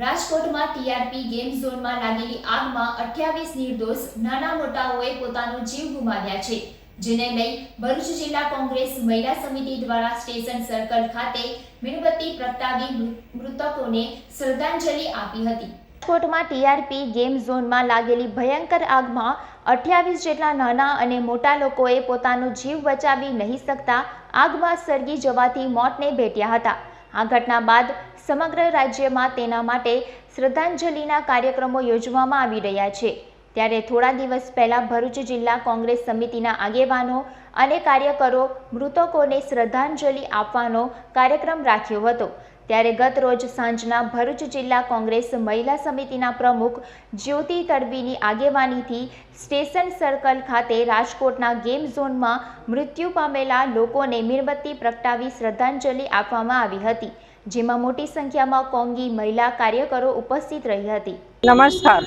રાજકોટમાં TRP game ઝોનમાં લાગેલી આગમાં અઠ્યાવીસ નિર્દોષ નાના મોટાઓએ પોતાનો જીવ ગુમાવ્યા છે, જેને લઈ ભરૂચ જિલ્લા કોંગ્રેસ મહિલા સમિતિ દ્વારા સ્ટેશન સર્કલ ખાતે મીણબત્તી પ્રગટાવી મૃતકોને શ્રદ્ધાંજલિ આપી હતી. રાજકોટમાં ટીઆરપી ગેમ ઝોનમાં લાગેલી ભયંકર આગમાં અઠ્યાવીસ જેટલા નાના અને મોટા લોકોએ પોતાનો જીવ બચાવી નહીં શકતા આગમાં સળગી જવાથી મોતને ભેટ્યા હતા. આ ઘટના બાદ સમગ્ર રાજ્યમાં તેના માટે શ્રદ્ધાંજલિના કાર્યક્રમો યોજવામાં આવી રહ્યા છે. ત્યારે થોડા દિવસ પહેલા ભરૂચ જિલ્લા કોંગ્રેસ સમિતિના આગેવાનો અને કાર્યકરો મૃતકોને શ્રદ્ધાંજલિ આપવાનો કાર્યક્રમ રાખ્યો હતો. ત્યારે ગત રોજ સાંજના ભરૂચ જિલ્લા કોંગ્રેસ મહિલા સમિતિના પ્રમુખ જ્યોતિ તડવીની આગેવાનીથી સ્ટેશન સર્કલ ખાતે રાજકોટના ગેમ ઝોનમાં મૃત્યુ પામેલા લોકોને મીણબત્તી પ્રગટાવી શ્રદ્ધાંજલિ આપવામાં આવી હતી, જેમાં મોટી સંખ્યામાં કોંગી મહિલા કાર્યકરો ઉપસ્થિત રહી હતી. નમસ્કાર.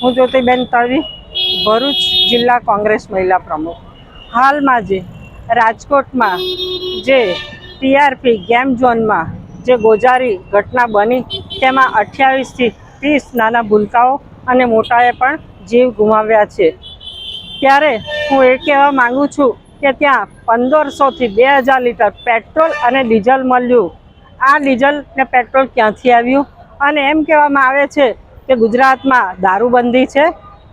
હું જ્યોતિબેન તળવી ભરૂચ જિલ્લા કોંગ્રેસ મહિલા પ્રમુખ. હાલમાં જે રાજકોટમાં જે ટીઆરપી ગેમ ઝોનમાં જે ગોજારી ઘટના બની, તેમાં અઠ્યાવીસથી ત્રીસ નાના ભૂલકાઓ અને મોટાએ પણ જીવ ગુમાવ્યા છે. ત્યારે હું એ કહેવા માગું છું કે ત્યાં પંદરસોથી બે હજાર લીટર પેટ્રોલ અને ડીઝલ મળ્યું. આ ડીઝલ ને પેટ્રોલ ક્યાંથી આવ્યું? અને એમ કહેવામાં આવે છે કે ગુજરાતમાં દારૂબંધી છે?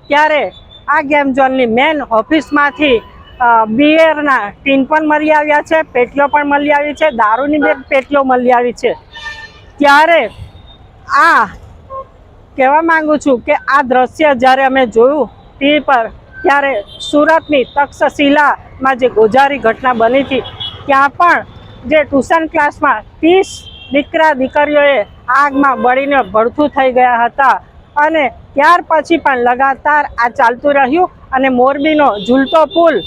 ત્યારે આ ગેમ ઝોનની મેન ઓફિસમાંથી બિયરના ટીન પણ મળી આવ્યા છે પેટલો પણ મળી આવી છે, દારૂની બે પેટલો મળી આવી છે. ત્યારે આ કહેવા માંગુ છું કે આ દ્રશ્ય જ્યારે અમે જોયું ટીવી પર, ત્યારે સુરતની તક્ષશિલામાં જે ગોજારી ઘટના બની હતી, ત્યાં પણ જે ટ્યુશન ક્લાસમાં ત્રીસ દીકરા દીકરીઓએ આગમાં બળીને ભડથું થઈ ગયા હતા અને ત્યાર પછી પણ લગાતાર આ ચાલતું રહ્યું અને મોરબીનો ઝૂલતો પુલ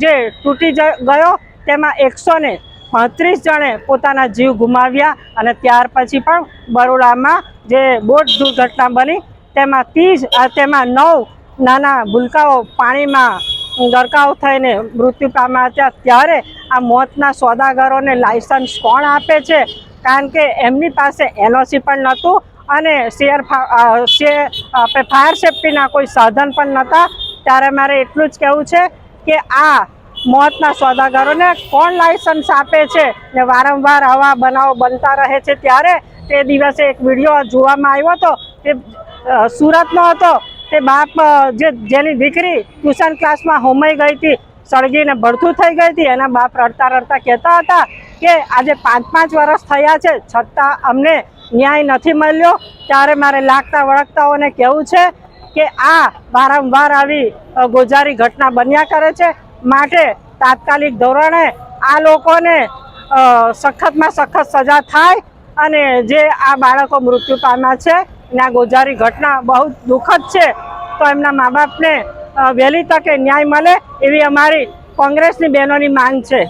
જે તૂટી ગયો, તેમાં એકસો ને પાંત્રીસ જણે પોતાના જીવ ગુમાવ્યા અને ત્યાર પછી પણ બરોડામાં જે બોટ દુર્ઘટના બની તેમાં ત્રીસ તેમાં નવ નાના ભૂલકાઓ પાણીમાં ગરકાવ થઈને મૃત્યુ પામ્યા હતા. ત્યારે આ મોતના સોદાગરોને લાયસન્સ કોણ આપે છે? કારણ કે એમની પાસે એનઓસી પણ નહોતું અને શેર, આપણે ફાયર સેફ્ટીના કોઈ સાધન પણ નહોતા. ત્યારે મારે એટલું જ કહેવું છે કે આ મોતના સોદાગરોને કોણ લાયસન્સ આપે છે? ને વારંવાર આવા બનાવો બનતા રહે છે ત્યારે તે દિવસે એક વીડિયો જોવામાં આવ્યો હતો. તે સુરતનો હતો. તે બાપ જે, જેની દીકરી ટ્યુશન ક્લાસમાં હોમાઈ ગઈ હતી, સળગીને ભડથું થઈ ગઈ હતી, એના બાપ રડતા રડતા કહેતા હતા કે આજે પાંચ પાંચ વર્ષ થયા છે, છતાં અમને ન્યાય નથી મળ્યો. ત્યારે મારે લાગતા વળગતાઓને કહેવું છે કે આ વારંવાર આવી ગોજારી ઘટના બન્યા કરે છે. માટે તાત્કાલિક ધોરણે આ લોકોને સખતમાં સખત સજા થાય અને જે આ બાળકો મૃત્યુ પામ્યા છે ને આ ગોજારી ઘટના બહુ દુઃખદ છે, તો એમના મા બાપને વહેલી તકે ન્યાય મળે એવી અમારી કોંગ્રેસની બહેનોની માંગ છે.